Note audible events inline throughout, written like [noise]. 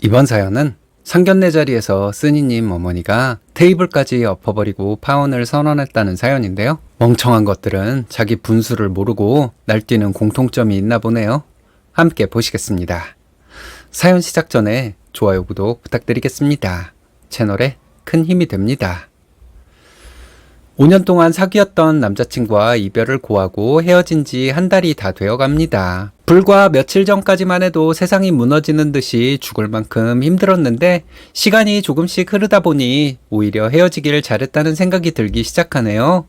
이번 사연은 상견례 자리에서 쓰니님 어머니가 테이블까지 엎어버리고 파혼을 선언했다는 사연인데요. 멍청한 것들은 자기 분수를 모르고 날뛰는 공통점이 있나 보네요. 함께 보시겠습니다. 사연 시작 전에 좋아요, 구독 부탁드리겠습니다. 채널에 큰 힘이 됩니다. 5년 동안 사귀었던 남자친구와 이별을 고하고 헤어진 지 한 달이 다 되어 갑니다. 불과 며칠 전까지만 해도 세상이 무너지는 듯이 죽을 만큼 힘들었는데 시간이 조금씩 흐르다 보니 오히려 헤어지길 잘했다는 생각이 들기 시작하네요.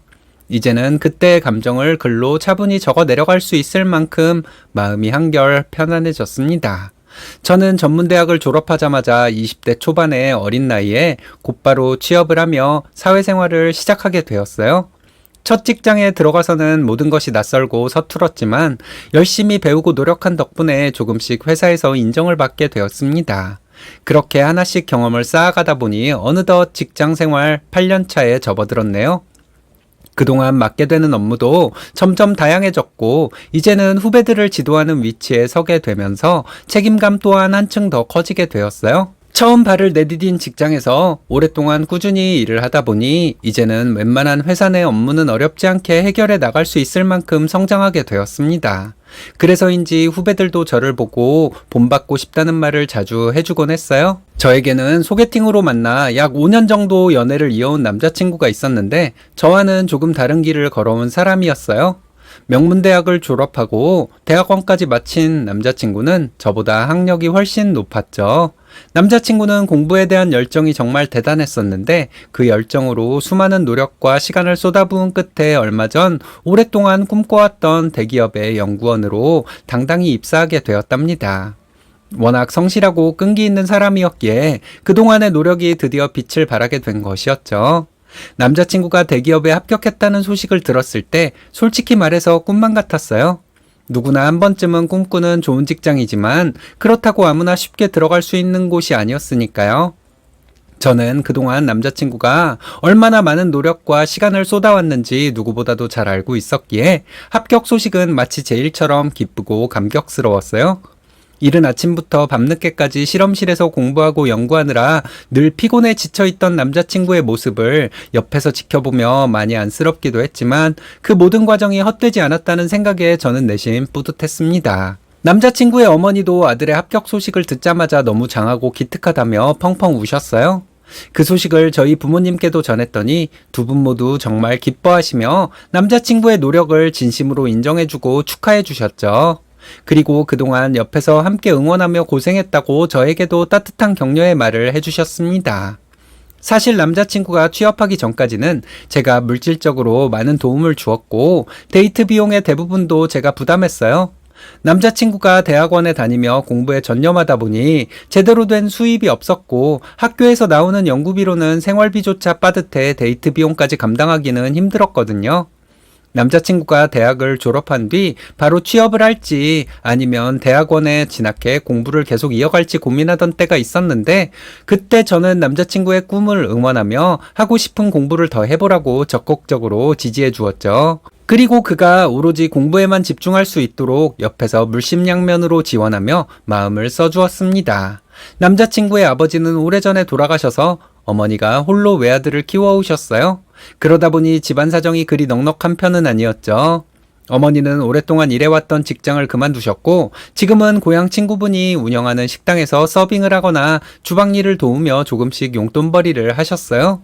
이제는 그때의 감정을 글로 차분히 적어 내려갈 수 있을 만큼 마음이 한결 편안해졌습니다. 저는 전문대학을 졸업하자마자 20대 초반의 어린 나이에 곧바로 취업을 하며 사회생활을 시작하게 되었어요. 첫 직장에 들어가서는 모든 것이 낯설고 서툴었지만 열심히 배우고 노력한 덕분에 조금씩 회사에서 인정을 받게 되었습니다. 그렇게 하나씩 경험을 쌓아가다 보니 어느덧 직장 생활 8년 차에 접어들었네요. 그동안 맡게 되는 업무도 점점 다양해졌고, 이제는 후배들을 지도하는 위치에 서게 되면서 책임감 또한 한층 더 커지게 되었어요. 처음 발을 내디딘 직장에서 오랫동안 꾸준히 일을 하다 보니 이제는 웬만한 회사 내 업무는 어렵지 않게 해결해 나갈 수 있을 만큼 성장하게 되었습니다. 그래서인지 후배들도 저를 보고 본받고 싶다는 말을 자주 해주곤 했어요. 저에게는 소개팅으로 만나 약 5년 정도 연애를 이어온 남자친구가 있었는데 저와는 조금 다른 길을 걸어온 사람이었어요. 명문대학을 졸업하고 대학원까지 마친 남자친구는 저보다 학력이 훨씬 높았죠. 남자친구는 공부에 대한 열정이 정말 대단했었는데 그 열정으로 수많은 노력과 시간을 쏟아부은 끝에 얼마 전 오랫동안 꿈꿔왔던 대기업의 연구원으로 당당히 입사하게 되었답니다. 워낙 성실하고 끈기 있는 사람이었기에 그동안의 노력이 드디어 빛을 발하게 된 것이었죠. 남자친구가 대기업에 합격했다는 소식을 들었을 때 솔직히 말해서 꿈만 같았어요. 누구나 한 번쯤은 꿈꾸는 좋은 직장이지만 그렇다고 아무나 쉽게 들어갈 수 있는 곳이 아니었으니까요. 저는 그동안 남자친구가 얼마나 많은 노력과 시간을 쏟아왔는지 누구보다도 잘 알고 있었기에 합격 소식은 마치 제 일처럼 기쁘고 감격스러웠어요. 이른 아침부터 밤늦게까지 실험실에서 공부하고 연구하느라 늘 피곤해 지쳐있던 남자친구의 모습을 옆에서 지켜보며 많이 안쓰럽기도 했지만 그 모든 과정이 헛되지 않았다는 생각에 저는 내심 뿌듯했습니다. 남자친구의 어머니도 아들의 합격 소식을 듣자마자 너무 장하고 기특하다며 펑펑 우셨어요. 그 소식을 저희 부모님께도 전했더니 두 분 모두 정말 기뻐하시며 남자친구의 노력을 진심으로 인정해주고 축하해 주셨죠. 그리고 그동안 옆에서 함께 응원하며 고생했다고 저에게도 따뜻한 격려의 말을 해주셨습니다. 사실 남자친구가 취업하기 전까지는 제가 물질적으로 많은 도움을 주었고 데이트 비용의 대부분도 제가 부담했어요. 남자친구가 대학원에 다니며 공부에 전념하다 보니 제대로 된 수입이 없었고 학교에서 나오는 연구비로는 생활비조차 빠듯해 데이트 비용까지 감당하기는 힘들었거든요. 남자친구가 대학을 졸업한 뒤 바로 취업을 할지 아니면 대학원에 진학해 공부를 계속 이어갈지 고민하던 때가 있었는데 그때 저는 남자친구의 꿈을 응원하며 하고 싶은 공부를 더 해보라고 적극적으로 지지해 주었죠. 그리고 그가 오로지 공부에만 집중할 수 있도록 옆에서 물심양면으로 지원하며 마음을 써주었습니다. 남자친구의 아버지는 오래전에 돌아가셔서 어머니가 홀로 외아들을 키워오셨어요. 그러다 보니 집안 사정이 그리 넉넉한 편은 아니었죠. 어머니는 오랫동안 일해왔던 직장을 그만두셨고 지금은 고향 친구분이 운영하는 식당에서 서빙을 하거나 주방 일을 도우며 조금씩 용돈벌이를 하셨어요.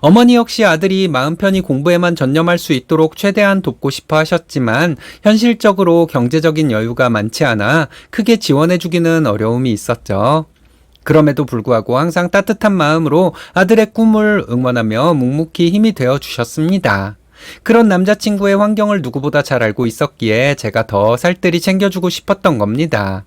어머니 역시 아들이 마음 편히 공부에만 전념할 수 있도록 최대한 돕고 싶어 하셨지만 현실적으로 경제적인 여유가 많지 않아 크게 지원해주기는 어려움이 있었죠. 그럼에도 불구하고 항상 따뜻한 마음으로 아들의 꿈을 응원하며 묵묵히 힘이 되어 주셨습니다. 그런 남자친구의 환경을 누구보다 잘 알고 있었기에 제가 더 살뜰히 챙겨주고 싶었던 겁니다.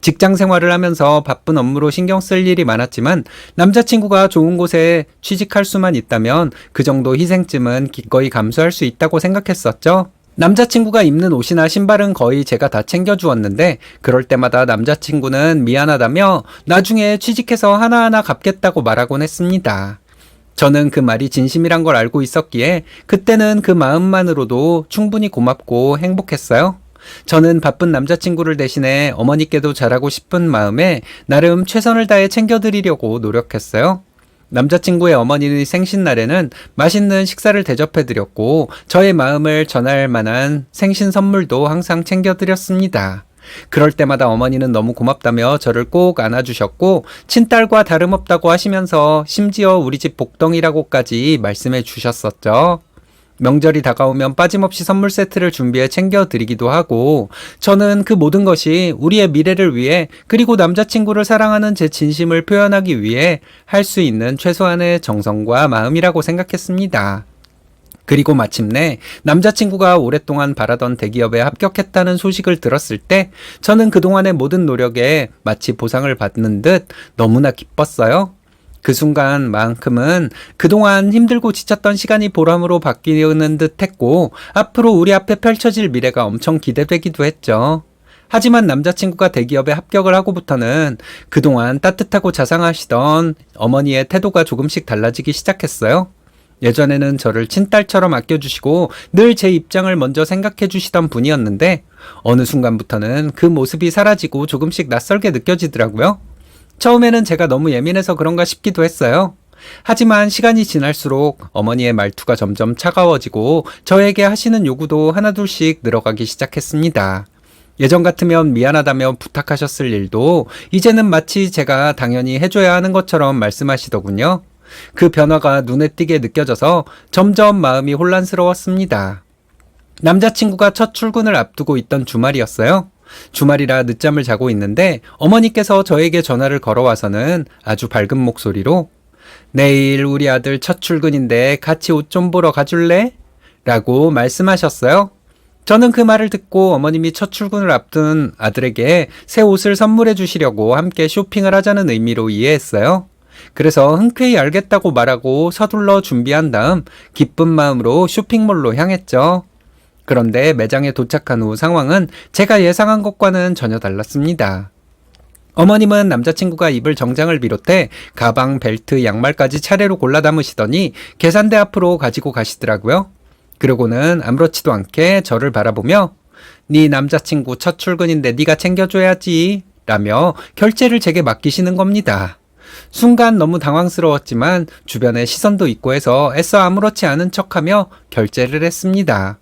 직장 생활을 하면서 바쁜 업무로 신경 쓸 일이 많았지만 남자친구가 좋은 곳에 취직할 수만 있다면 그 정도 희생쯤은 기꺼이 감수할 수 있다고 생각했었죠. 남자친구가 입는 옷이나 신발은 거의 제가 다 챙겨주었는데 그럴 때마다 남자친구는 미안하다며 나중에 취직해서 하나하나 갚겠다고 말하곤 했습니다. 저는 그 말이 진심이란 걸 알고 있었기에 그때는 그 마음만으로도 충분히 고맙고 행복했어요. 저는 바쁜 남자친구를 대신해 어머니께도 잘하고 싶은 마음에 나름 최선을 다해 챙겨드리려고 노력했어요. 남자친구의 어머니의 생신날에는 맛있는 식사를 대접해드렸고 저의 마음을 전할 만한 생신 선물도 항상 챙겨드렸습니다. 그럴 때마다 어머니는 너무 고맙다며 저를 꼭 안아주셨고 친딸과 다름없다고 하시면서 심지어 우리 집 복덩이라고까지 말씀해 주셨었죠. 명절이 다가오면 빠짐없이 선물 세트를 준비해 챙겨드리기도 하고, 저는 그 모든 것이 우리의 미래를 위해, 그리고 남자친구를 사랑하는 제 진심을 표현하기 위해 할 수 있는 최소한의 정성과 마음이라고 생각했습니다. 그리고 마침내 남자친구가 오랫동안 바라던 대기업에 합격했다는 소식을 들었을 때 저는 그동안의 모든 노력에 마치 보상을 받는 듯 너무나 기뻤어요. 그 순간만큼은 그동안 힘들고 지쳤던 시간이 보람으로 바뀌는 듯 했고 앞으로 우리 앞에 펼쳐질 미래가 엄청 기대되기도 했죠. 하지만 남자친구가 대기업에 합격을 하고부터는 그동안 따뜻하고 자상하시던 어머니의 태도가 조금씩 달라지기 시작했어요. 예전에는 저를 친딸처럼 아껴주시고 늘 제 입장을 먼저 생각해 주시던 분이었는데 어느 순간부터는 그 모습이 사라지고 조금씩 낯설게 느껴지더라고요. 처음에는 제가 너무 예민해서 그런가 싶기도 했어요. 하지만 시간이 지날수록 어머니의 말투가 점점 차가워지고 저에게 하시는 요구도 하나둘씩 늘어가기 시작했습니다. 예전 같으면 미안하다며 부탁하셨을 일도 이제는 마치 제가 당연히 해줘야 하는 것처럼 말씀하시더군요. 그 변화가 눈에 띄게 느껴져서 점점 마음이 혼란스러웠습니다. 남자친구가 첫 출근을 앞두고 있던 주말이었어요. 주말이라 늦잠을 자고 있는데 어머니께서 저에게 전화를 걸어와서는 아주 밝은 목소리로 내일 우리 아들 첫 출근인데 같이 옷 좀 보러 가줄래? 라고 말씀하셨어요. 저는 그 말을 듣고 어머님이 첫 출근을 앞둔 아들에게 새 옷을 선물해 주시려고 함께 쇼핑을 하자는 의미로 이해했어요. 그래서 흔쾌히 알겠다고 말하고 서둘러 준비한 다음 기쁜 마음으로 쇼핑몰로 향했죠. 그런데 매장에 도착한 후 상황은 제가 예상한 것과는 전혀 달랐습니다. 어머님은 남자친구가 입을 정장을 비롯해 가방, 벨트, 양말까지 차례로 골라 담으시더니 계산대 앞으로 가지고 가시더라고요. 그러고는 아무렇지도 않게 저를 바라보며 네 남자친구 첫 출근인데 네가 챙겨줘야지 라며 결제를 제게 맡기시는 겁니다. 순간 너무 당황스러웠지만 주변에 시선도 있고 해서 애써 아무렇지 않은 척하며 결제를 했습니다.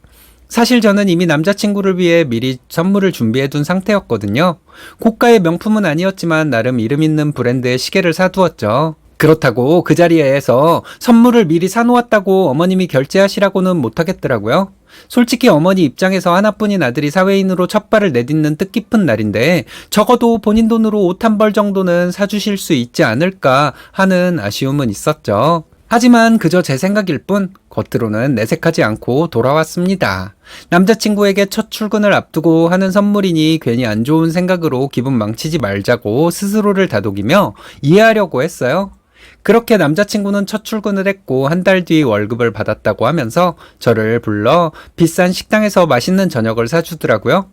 사실 저는 이미 남자친구를 위해 미리 선물을 준비해 둔 상태였거든요. 고가의 명품은 아니었지만 나름 이름 있는 브랜드의 시계를 사두었죠. 그렇다고 그 자리에서 선물을 미리 사놓았다고 어머님이 결제하시라고는 못하겠더라고요. 솔직히 어머니 입장에서 하나뿐인 아들이 사회인으로 첫 발을 내딛는 뜻깊은 날인데 적어도 본인 돈으로 옷 한 벌 정도는 사주실 수 있지 않을까 하는 아쉬움은 있었죠. 하지만 그저 제 생각일 뿐 겉으로는 내색하지 않고 돌아왔습니다. 남자친구에게 첫 출근을 앞두고 하는 선물이니 괜히 안 좋은 생각으로 기분 망치지 말자고 스스로를 다독이며 이해하려고 했어요. 그렇게 남자친구는 첫 출근을 했고 한 달 뒤 월급을 받았다고 하면서 저를 불러 비싼 식당에서 맛있는 저녁을 사주더라고요.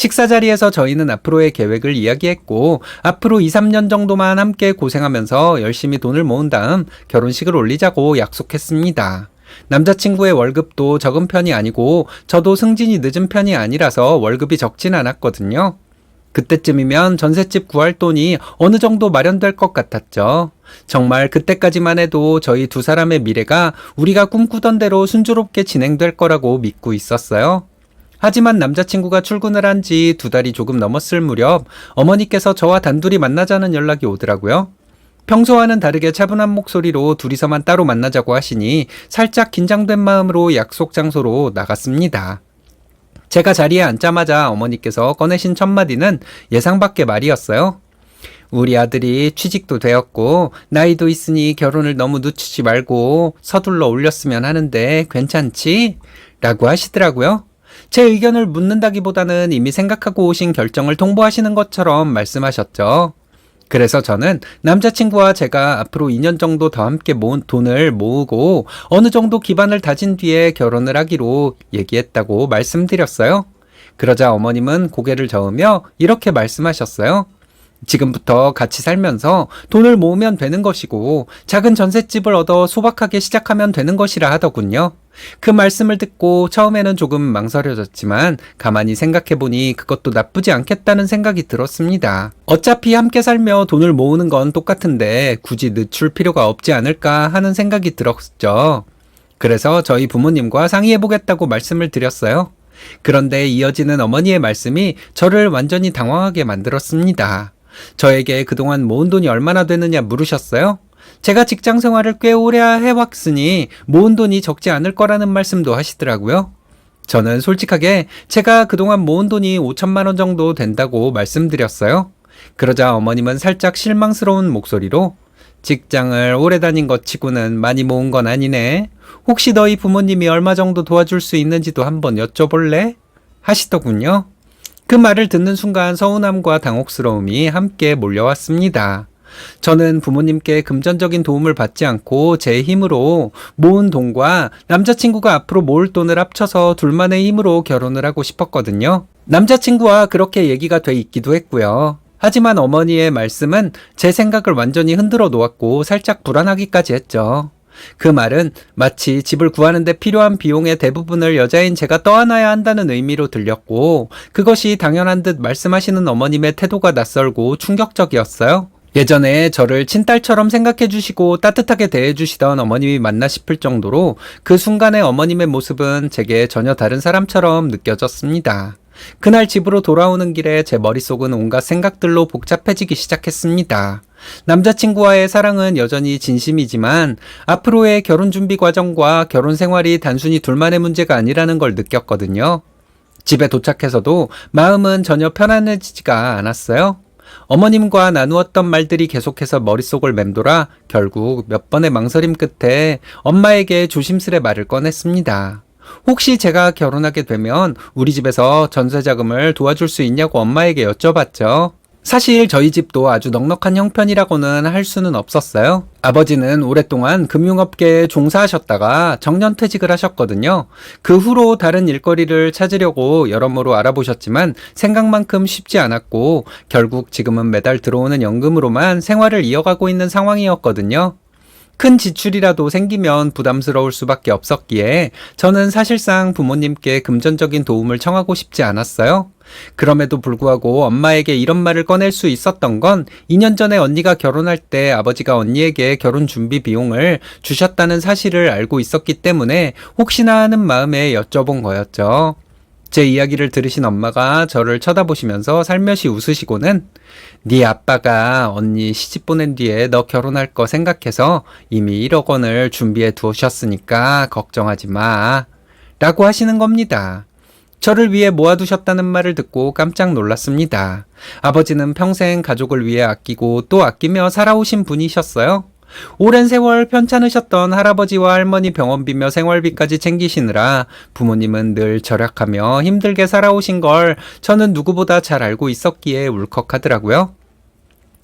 식사 자리에서 저희는 앞으로의 계획을 이야기했고 앞으로 2, 3년 정도만 함께 고생하면서 열심히 돈을 모은 다음 결혼식을 올리자고 약속했습니다. 남자친구의 월급도 적은 편이 아니고 저도 승진이 늦은 편이 아니라서 월급이 적진 않았거든요. 그때쯤이면 전셋집 구할 돈이 어느 정도 마련될 것 같았죠. 정말 그때까지만 해도 저희 두 사람의 미래가 우리가 꿈꾸던 대로 순조롭게 진행될 거라고 믿고 있었어요. 하지만 남자친구가 출근을 한 지 두 달이 조금 넘었을 무렵 어머니께서 저와 단둘이 만나자는 연락이 오더라고요. 평소와는 다르게 차분한 목소리로 둘이서만 따로 만나자고 하시니 살짝 긴장된 마음으로 약속 장소로 나갔습니다. 제가 자리에 앉자마자 어머니께서 꺼내신 첫 마디는 예상 밖의 말이었어요. 우리 아들이 취직도 되었고 나이도 있으니 결혼을 너무 늦추지 말고 서둘러 올렸으면 하는데 괜찮지? 라고 하시더라고요. 제 의견을 묻는다기보다는 이미 생각하고 오신 결정을 통보하시는 것처럼 말씀하셨죠. 그래서 저는 남자친구와 제가 앞으로 2년 정도 더 함께 모은 돈을 모으고 어느 정도 기반을 다진 뒤에 결혼을 하기로 얘기했다고 말씀드렸어요. 그러자 어머님은 고개를 저으며 이렇게 말씀하셨어요. 지금부터 같이 살면서 돈을 모으면 되는 것이고 작은 전셋집을 얻어 소박하게 시작하면 되는 것이라 하더군요. 그 말씀을 듣고 처음에는 조금 망설여졌지만 가만히 생각해보니 그것도 나쁘지 않겠다는 생각이 들었습니다. 어차피 함께 살며 돈을 모으는 건 똑같은데 굳이 늦출 필요가 없지 않을까 하는 생각이 들었죠. 그래서 저희 부모님과 상의해보겠다고 말씀을 드렸어요. 그런데 이어지는 어머니의 말씀이 저를 완전히 당황하게 만들었습니다. 저에게 그동안 모은 돈이 얼마나 되느냐 물으셨어요? 제가 직장 생활을 꽤 오래 해왔으니 모은 돈이 적지 않을 거라는 말씀도 하시더라고요. 저는 솔직하게 제가 그동안 모은 돈이 5천만 원 정도 된다고 말씀드렸어요. 그러자 어머님은 살짝 실망스러운 목소리로 직장을 오래 다닌 것 치고는 많이 모은 건 아니네. 혹시 너희 부모님이 얼마 정도 도와줄 수 있는지도 한번 여쭤볼래? 하시더군요. 그 말을 듣는 순간 서운함과 당혹스러움이 함께 몰려왔습니다. 저는 부모님께 금전적인 도움을 받지 않고 제 힘으로 모은 돈과 남자친구가 앞으로 모을 돈을 합쳐서 둘만의 힘으로 결혼을 하고 싶었거든요. 남자친구와 그렇게 얘기가 돼 있기도 했고요. 하지만 어머니의 말씀은 제 생각을 완전히 흔들어 놓았고 살짝 불안하기까지 했죠. 그 말은 마치 집을 구하는데 필요한 비용의 대부분을 여자인 제가 떠안아야 한다는 의미로 들렸고 그것이 당연한 듯 말씀하시는 어머님의 태도가 낯설고 충격적이었어요. 예전에 저를 친딸처럼 생각해 주시고 따뜻하게 대해 주시던 어머님이 맞나 싶을 정도로 그 순간의 어머님의 모습은 제게 전혀 다른 사람처럼 느껴졌습니다. 그날 집으로 돌아오는 길에 제 머릿속은 온갖 생각들로 복잡해지기 시작했습니다. 남자친구와의 사랑은 여전히 진심이지만 앞으로의 결혼 준비 과정과 결혼 생활이 단순히 둘만의 문제가 아니라는 걸 느꼈거든요. 집에 도착해서도 마음은 전혀 편안해지지가 않았어요. 어머님과 나누었던 말들이 계속해서 머릿속을 맴돌아 결국 몇 번의 망설임 끝에 엄마에게 조심스레 말을 꺼냈습니다. 혹시 제가 결혼하게 되면 우리 집에서 전세 자금을 도와줄 수 있냐고 엄마에게 여쭤봤죠. 사실 저희 집도 아주 넉넉한 형편이라고는 할 수는 없었어요. 아버지는 오랫동안 금융업계에 종사하셨다가 정년퇴직을 하셨거든요. 그 후로 다른 일거리를 찾으려고 여러모로 알아보셨지만 생각만큼 쉽지 않았고 결국 지금은 매달 들어오는 연금으로만 생활을 이어가고 있는 상황이었거든요. 큰 지출이라도 생기면 부담스러울 수밖에 없었기에 저는 사실상 부모님께 금전적인 도움을 청하고 싶지 않았어요. 그럼에도 불구하고 엄마에게 이런 말을 꺼낼 수 있었던 건 2년 전에 언니가 결혼할 때 아버지가 언니에게 결혼 준비 비용을 주셨다는 사실을 알고 있었기 때문에 혹시나 하는 마음에 여쭤본 거였죠. 제 이야기를 들으신 엄마가 저를 쳐다보시면서 살며시 웃으시고는 네 아빠가 언니 시집 보낸 뒤에 너 결혼할 거 생각해서 이미 1억 원을 준비해 두셨으니까 걱정하지 마. 라고 하시는 겁니다. 저를 위해 모아두셨다는 말을 듣고 깜짝 놀랐습니다. 아버지는 평생 가족을 위해 아끼고 또 아끼며 살아오신 분이셨어요. 오랜 세월 편찮으셨던 할아버지와 할머니 병원비며 생활비까지 챙기시느라 부모님은 늘 절약하며 힘들게 살아오신 걸 저는 누구보다 잘 알고 있었기에 울컥하더라고요.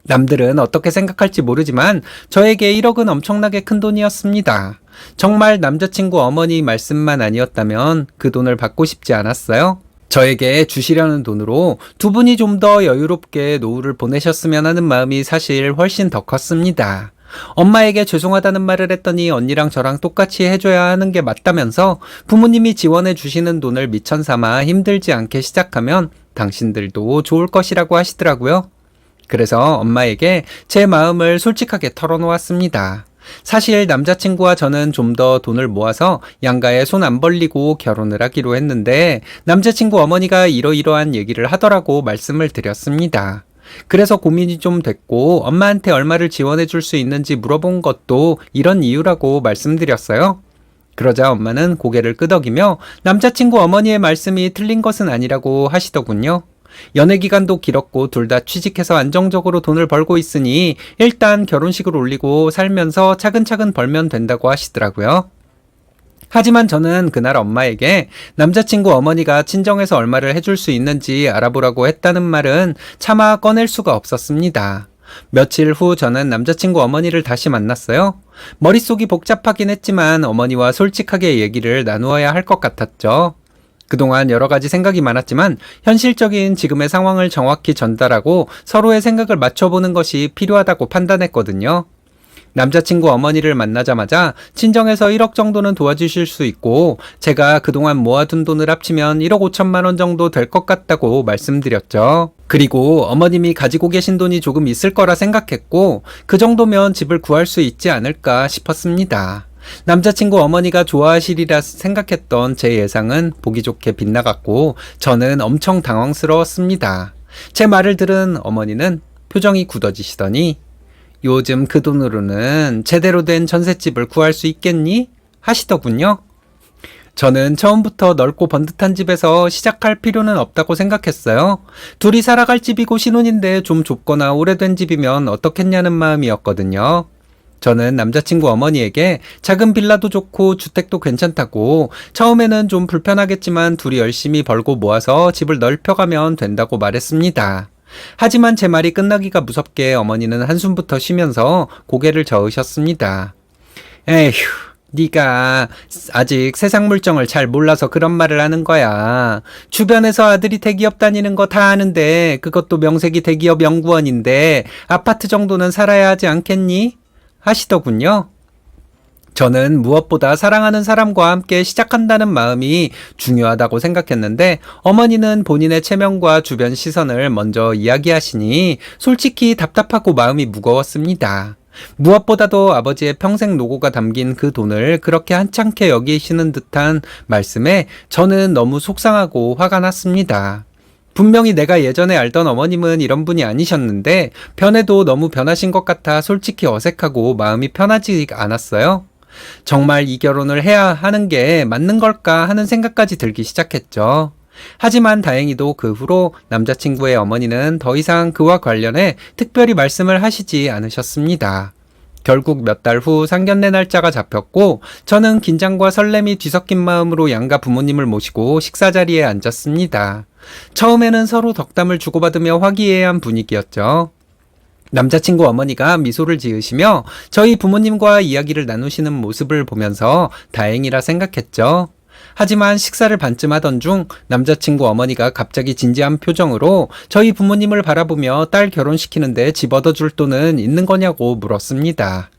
남들은 어떻게 생각할지 모르지만 저에게 1억은 엄청나게 큰 돈이었습니다. 정말 남자친구 어머니 말씀만 아니었다면 그 돈을 받고 싶지 않았어요. 저에게 주시려는 돈으로 두 분이 좀 더 여유롭게 노후를 보내셨으면 하는 마음이 사실 훨씬 더 컸습니다. 엄마에게 죄송하다는 말을 했더니 언니랑 저랑 똑같이 해줘야 하는 게 맞다면서 부모님이 지원해 주시는 돈을 미천 삼아 힘들지 않게 시작하면 당신들도 좋을 것이라고 하시더라고요. 그래서 엄마에게 제 마음을 솔직하게 털어놓았습니다. 사실 남자친구와 저는 좀 더 돈을 모아서 양가에 손 안 벌리고 결혼을 하기로 했는데 남자친구 어머니가 이러이러한 얘기를 하더라고 말씀을 드렸습니다. 그래서 고민이 좀 됐고 엄마한테 얼마를 지원해 줄 수 있는지 물어본 것도 이런 이유라고 말씀드렸어요. 그러자 엄마는 고개를 끄덕이며 남자친구 어머니의 말씀이 틀린 것은 아니라고 하시더군요. 연애 기간도 길었고 둘 다 취직해서 안정적으로 돈을 벌고 있으니 일단 결혼식을 올리고 살면서 차근차근 벌면 된다고 하시더라고요. 하지만 저는 그날 엄마에게 남자친구 어머니가 친정에서 얼마를 해줄 수 있는지 알아보라고 했다는 말은 차마 꺼낼 수가 없었습니다. 며칠 후 저는 남자친구 어머니를 다시 만났어요. 머릿속이 복잡하긴 했지만 어머니와 솔직하게 얘기를 나누어야 할 것 같았죠. 그동안 여러 가지 생각이 많았지만 현실적인 지금의 상황을 정확히 전달하고 서로의 생각을 맞춰보는 것이 필요하다고 판단했거든요. 남자친구 어머니를 만나자마자 친정에서 1억 정도는 도와주실 수 있고 제가 그동안 모아둔 돈을 합치면 1억 5천만 원 정도 될 것 같다고 말씀드렸죠. 그리고 어머님이 가지고 계신 돈이 조금 있을 거라 생각했고 그 정도면 집을 구할 수 있지 않을까 싶었습니다. 남자친구 어머니가 좋아하시리라 생각했던 제 예상은 보기 좋게 빗나갔고 저는 엄청 당황스러웠습니다. 제 말을 들은 어머니는 표정이 굳어지시더니 요즘 그 돈으로는 제대로 된 전셋집을 구할 수 있겠니? 하시더군요. 저는 처음부터 넓고 번듯한 집에서 시작할 필요는 없다고 생각했어요. 둘이 살아갈 집이고 신혼인데 좀 좁거나 오래된 집이면 어떻겠냐는 마음이었거든요. 저는 남자친구 어머니에게 작은 빌라도 좋고 주택도 괜찮다고 처음에는 좀 불편하겠지만 둘이 열심히 벌고 모아서 집을 넓혀가면 된다고 말했습니다. 하지만 제 말이 끝나기가 무섭게 어머니는 한숨부터 쉬면서 고개를 저으셨습니다. 에휴, 네가 아직 세상 물정을 잘 몰라서 그런 말을 하는 거야. 주변에서 아들이 대기업 다니는 거 다 아는데 그것도 명색이 대기업 연구원인데 아파트 정도는 살아야 하지 않겠니? 하시더군요. 저는 무엇보다 사랑하는 사람과 함께 시작한다는 마음이 중요하다고 생각했는데 어머니는 본인의 체면과 주변 시선을 먼저 이야기하시니 솔직히 답답하고 마음이 무거웠습니다. 무엇보다도 아버지의 평생 노고가 담긴 그 돈을 그렇게 한창케 여기시는 듯한 말씀에 저는 너무 속상하고 화가 났습니다. 분명히 내가 예전에 알던 어머님은 이런 분이 아니셨는데 변해도 너무 변하신 것 같아 솔직히 어색하고 마음이 편하지 않았어요. 정말 이 결혼을 해야 하는 게 맞는 걸까 하는 생각까지 들기 시작했죠. 하지만 다행히도 그 후로 남자친구의 어머니는 더 이상 그와 관련해 특별히 말씀을 하시지 않으셨습니다. 결국 몇 달 후 상견례 날짜가 잡혔고 저는 긴장과 설렘이 뒤섞인 마음으로 양가 부모님을 모시고 식사 자리에 앉았습니다. 처음에는 서로 덕담을 주고받으며 화기애애한 분위기였죠. 남자친구 어머니가 미소를 지으시며 저희 부모님과 이야기를 나누시는 모습을 보면서 다행이라 생각했죠. 하지만 식사를 반쯤 하던 중 남자친구 어머니가 갑자기 진지한 표정으로 저희 부모님을 바라보며 딸 결혼시키는데 집 얻어줄 돈은 있는 거냐고 물었습니다.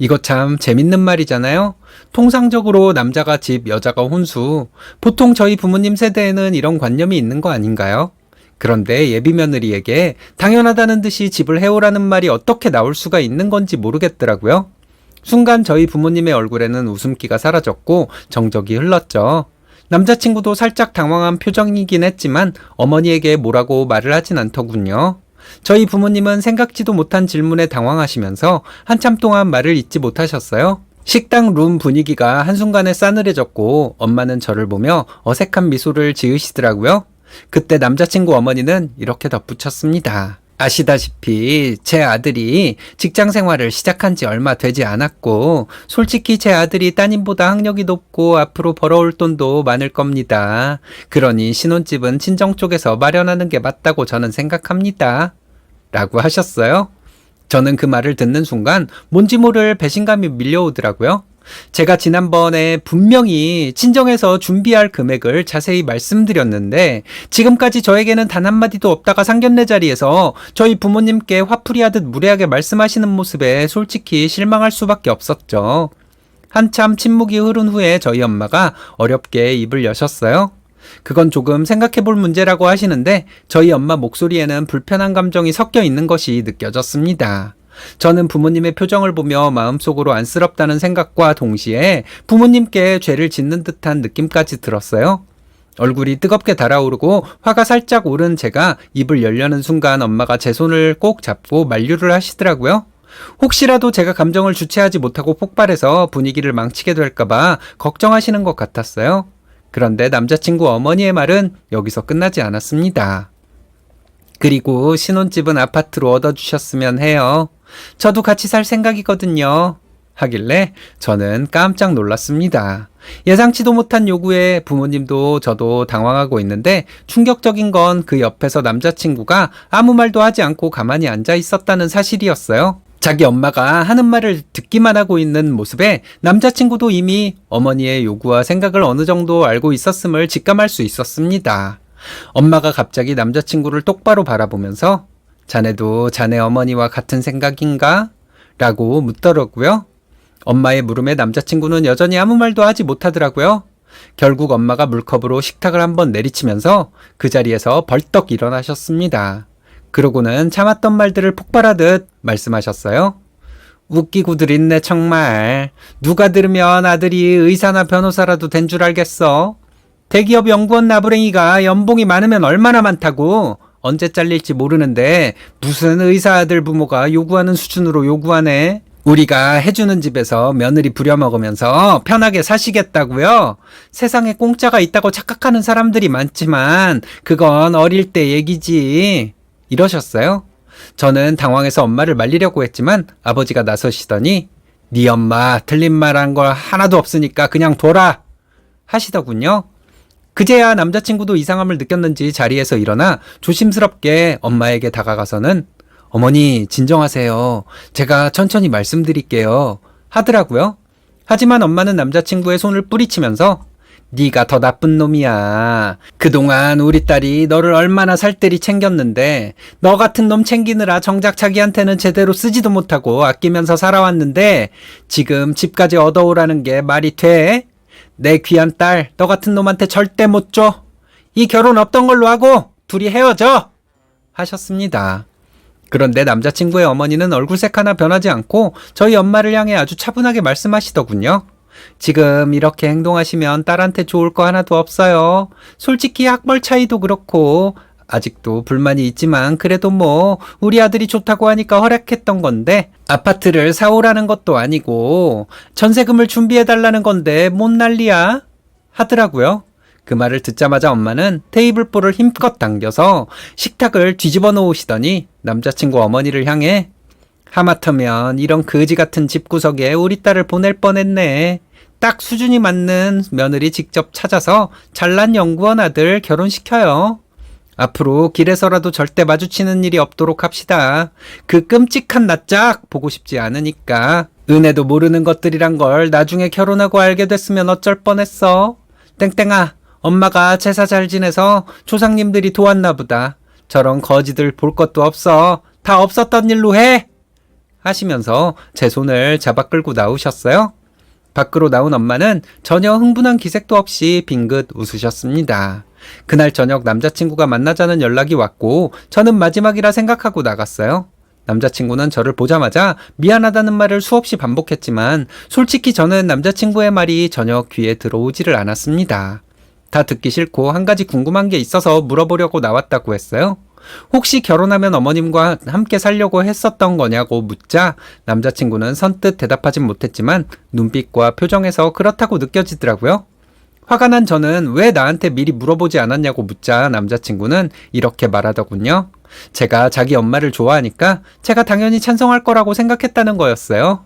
이거 참 재밌는 말이잖아요? 통상적으로 남자가 집, 여자가 혼수. 보통 저희 부모님 세대에는 이런 관념이 있는 거 아닌가요? 그런데 예비 며느리에게 당연하다는 듯이 집을 해오라는 말이 어떻게 나올 수가 있는 건지 모르겠더라고요. 순간 저희 부모님의 얼굴에는 웃음기가 사라졌고 정적이 흘렀죠. 남자친구도 살짝 당황한 표정이긴 했지만 어머니에게 뭐라고 말을 하진 않더군요. 저희 부모님은 생각지도 못한 질문에 당황하시면서 한참 동안 말을 잇지 못하셨어요. 식당 룸 분위기가 한순간에 싸늘해졌고 엄마는 저를 보며 어색한 미소를 지으시더라고요. 그때 남자친구 어머니는 이렇게 덧붙였습니다. 아시다시피 제 아들이 직장 생활을 시작한 지 얼마 되지 않았고 솔직히 제 아들이 따님보다 학력이 높고 앞으로 벌어올 돈도 많을 겁니다. 그러니 신혼집은 친정 쪽에서 마련하는 게 맞다고 저는 생각합니다. 라고 하셨어요. 저는 그 말을 듣는 순간 뭔지 모를 배신감이 밀려오더라고요. 제가 지난번에 분명히 친정에서 준비할 금액을 자세히 말씀드렸는데 지금까지 저에게는 단 한마디도 없다가 상견례 자리에서 저희 부모님께 화풀이하듯 무례하게 말씀하시는 모습에 솔직히 실망할 수밖에 없었죠. 한참 침묵이 흐른 후에 저희 엄마가 어렵게 입을 여셨어요. 그건 조금 생각해 볼 문제라고 하시는데 저희 엄마 목소리에는 불편한 감정이 섞여 있는 것이 느껴졌습니다. 저는 부모님의 표정을 보며 마음속으로 안쓰럽다는 생각과 동시에 부모님께 죄를 짓는 듯한 느낌까지 들었어요. 얼굴이 뜨겁게 달아오르고 화가 살짝 오른 제가 입을 열려는 순간 엄마가 제 손을 꼭 잡고 만류를 하시더라고요. 혹시라도 제가 감정을 주체하지 못하고 폭발해서 분위기를 망치게 될까봐 걱정하시는 것 같았어요. 그런데 남자친구 어머니의 말은 여기서 끝나지 않았습니다. 그리고 신혼집은 아파트로 얻어주셨으면 해요. 저도 같이 살 생각이거든요. 하길래 저는 깜짝 놀랐습니다. 예상치도 못한 요구에 부모님도 저도 당황하고 있는데 충격적인 건 그 옆에서 남자친구가 아무 말도 하지 않고 가만히 앉아 있었다는 사실이었어요. 자기 엄마가 하는 말을 듣기만 하고 있는 모습에 남자친구도 이미 어머니의 요구와 생각을 어느 정도 알고 있었음을 직감할 수 있었습니다. 엄마가 갑자기 남자친구를 똑바로 바라보면서 자네도 자네 어머니와 같은 생각인가? 라고 묻더라고요. 엄마의 물음에 남자친구는 여전히 아무 말도 하지 못하더라고요. 결국 엄마가 물컵으로 식탁을 한번 내리치면서 그 자리에서 벌떡 일어나셨습니다. 그러고는 참았던 말들을 폭발하듯 말씀하셨어요. 웃기고들 있네 정말. 누가 들으면 아들이 의사나 변호사라도 된 줄 알겠어. 대기업 연구원 나부랭이가 연봉이 많으면 얼마나 많다고. 언제 잘릴지 모르는데 무슨 의사 아들 부모가 요구하는 수준으로 요구하네. 우리가 해주는 집에서 며느리 부려먹으면서 편하게 사시겠다고요? 세상에 공짜가 있다고 착각하는 사람들이 많지만 그건 어릴 때 얘기지. 이러셨어요. 저는 당황해서 엄마를 말리려고 했지만 아버지가 나서시더니 네 엄마 틀린 말한거 하나도 없으니까 그냥 둬라 하시더군요. 그제야 남자친구도 이상함을 느꼈는지 자리에서 일어나 조심스럽게 엄마에게 다가가서는 어머니 진정하세요. 제가 천천히 말씀드릴게요. 하더라고요. 하지만 엄마는 남자친구의 손을 뿌리치면서 네가 더 나쁜 놈이야. 그동안 우리 딸이 너를 얼마나 살뜰히 챙겼는데 너 같은 놈 챙기느라 정작 자기한테는 제대로 쓰지도 못하고 아끼면서 살아왔는데 지금 집까지 얻어오라는 게 말이 돼? 내 귀한 딸 너 같은 놈한테 절대 못 줘. 이 결혼 없던 걸로 하고 둘이 헤어져. 하셨습니다. 그런데 남자친구의 어머니는 얼굴색 하나 변하지 않고 저희 엄마를 향해 아주 차분하게 말씀하시더군요. 지금 이렇게 행동하시면 딸한테 좋을 거 하나도 없어요. 솔직히 학벌 차이도 그렇고, 아직도 불만이 있지만, 그래도 뭐, 우리 아들이 좋다고 하니까 허락했던 건데, 아파트를 사오라는 것도 아니고, 전세금을 준비해달라는 건데, 뭔 난리야? 하더라고요. 그 말을 듣자마자 엄마는 테이블볼을 힘껏 당겨서 식탁을 뒤집어 놓으시더니 남자친구 어머니를 향해 하마터면 이런 거지 같은 집구석에 우리 딸을 보낼 뻔했네. 딱 수준이 맞는 며느리 직접 찾아서 잘난 연구원 아들 결혼시켜요. 앞으로 길에서라도 절대 마주치는 일이 없도록 합시다. 그 끔찍한 낯짝 보고 싶지 않으니까. 은혜도 모르는 것들이란 걸 나중에 결혼하고 알게 됐으면 어쩔 뻔했어. 땡땡아, 엄마가 제사 잘 지내서 조상님들이 도왔나 보다. 저런 거지들 볼 것도 없어. 다 없었던 일로 해! 하시면서 제 손을 잡아 끌고 나오셨어요. 밖으로 나온 엄마는 전혀 흥분한 기색도 없이 빙긋 웃으셨습니다. 그날 저녁 남자친구가 만나자는 연락이 왔고 저는 마지막이라 생각하고 나갔어요. 남자친구는 저를 보자마자 미안하다는 말을 수없이 반복했지만 솔직히 저는 남자친구의 말이 전혀 귀에 들어오지를 않았습니다. 다 듣기 싫고 한 가지 궁금한 게 있어서 물어보려고 나왔다고 했어요. 혹시 결혼하면 어머님과 함께 살려고 했었던 거냐고 묻자 남자친구는 선뜻 대답하진 못했지만 눈빛과 표정에서 그렇다고 느껴지더라고요. 화가 난 저는 왜 나한테 미리 물어보지 않았냐고 묻자 남자친구는 이렇게 말하더군요. 제가 자기 엄마를 좋아하니까 제가 당연히 찬성할 거라고 생각했다는 거였어요.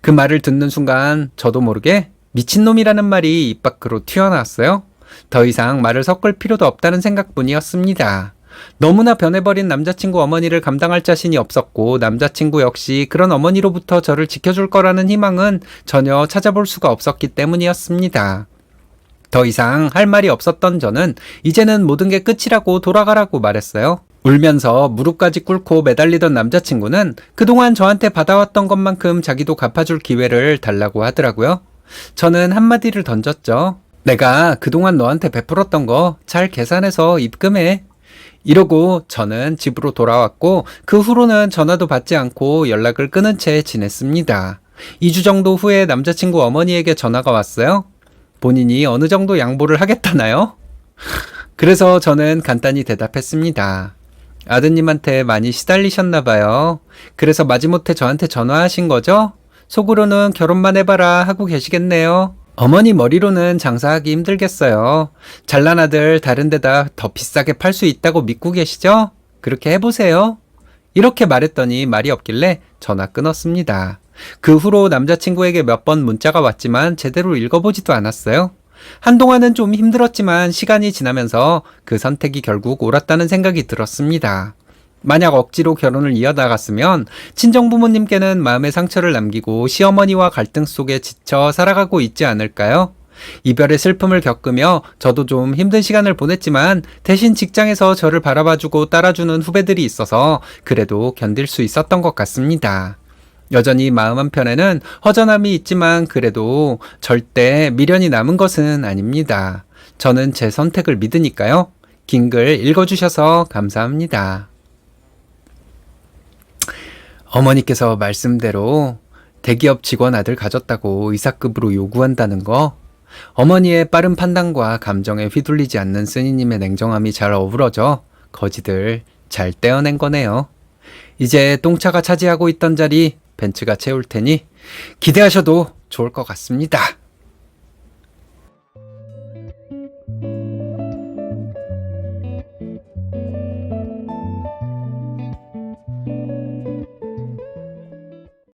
그 말을 듣는 순간 저도 모르게 미친놈이라는 말이 입 밖으로 튀어나왔어요. 더 이상 말을 섞을 필요도 없다는 생각뿐이었습니다. 너무나 변해버린 남자친구 어머니를 감당할 자신이 없었고 남자친구 역시 그런 어머니로부터 저를 지켜줄 거라는 희망은 전혀 찾아볼 수가 없었기 때문이었습니다. 더 이상 할 말이 없었던 저는 이제는 모든 게 끝이라고 돌아가라고 말했어요. 울면서 무릎까지 꿇고 매달리던 남자친구는 그동안 저한테 받아왔던 것만큼 자기도 갚아줄 기회를 달라고 하더라고요. 저는 한마디를 던졌죠. 내가 그동안 너한테 베풀었던 거 잘 계산해서 입금해. 이러고 저는 집으로 돌아왔고 그 후로는 전화도 받지 않고 연락을 끊은 채 지냈습니다. 2주 정도 후에 남자친구 어머니에게 전화가 왔어요. 본인이 어느 정도 양보를 하겠다나요? [laughs] 그래서 저는 간단히 대답했습니다. 아드님한테 많이 시달리셨나 봐요. 그래서 마지못해 저한테 전화하신 거죠? 속으로는 결혼만 해봐라 하고 계시겠네요. 어머니 머리로는 장사하기 힘들겠어요. 잘난 아들 다른 데다 더 비싸게 팔 수 있다고 믿고 계시죠? 그렇게 해보세요. 이렇게 말했더니 말이 없길래 전화 끊었습니다. 그 후로 남자친구에게 몇 번 문자가 왔지만 제대로 읽어보지도 않았어요. 한동안은 좀 힘들었지만 시간이 지나면서 그 선택이 결국 옳았다는 생각이 들었습니다. 만약 억지로 결혼을 이어나갔으면 친정 부모님께는 마음의 상처를 남기고 시어머니와 갈등 속에 지쳐 살아가고 있지 않을까요? 이별의 슬픔을 겪으며 저도 좀 힘든 시간을 보냈지만 대신 직장에서 저를 바라봐주고 따라주는 후배들이 있어서 그래도 견딜 수 있었던 것 같습니다. 여전히 마음 한편에는 허전함이 있지만 그래도 절대 미련이 남은 것은 아닙니다. 저는 제 선택을 믿으니까요. 긴 글 읽어주셔서 감사합니다. 어머니께서 말씀대로 대기업 직원 아들 가졌다고 이사급으로 요구한다는 거 어머니의 빠른 판단과 감정에 휘둘리지 않는 쓰니님의 냉정함이 잘 어우러져 거지들 잘 떼어낸 거네요. 이제 똥차가 차지하고 있던 자리 벤츠가 채울 테니 기대하셔도 좋을 것 같습니다.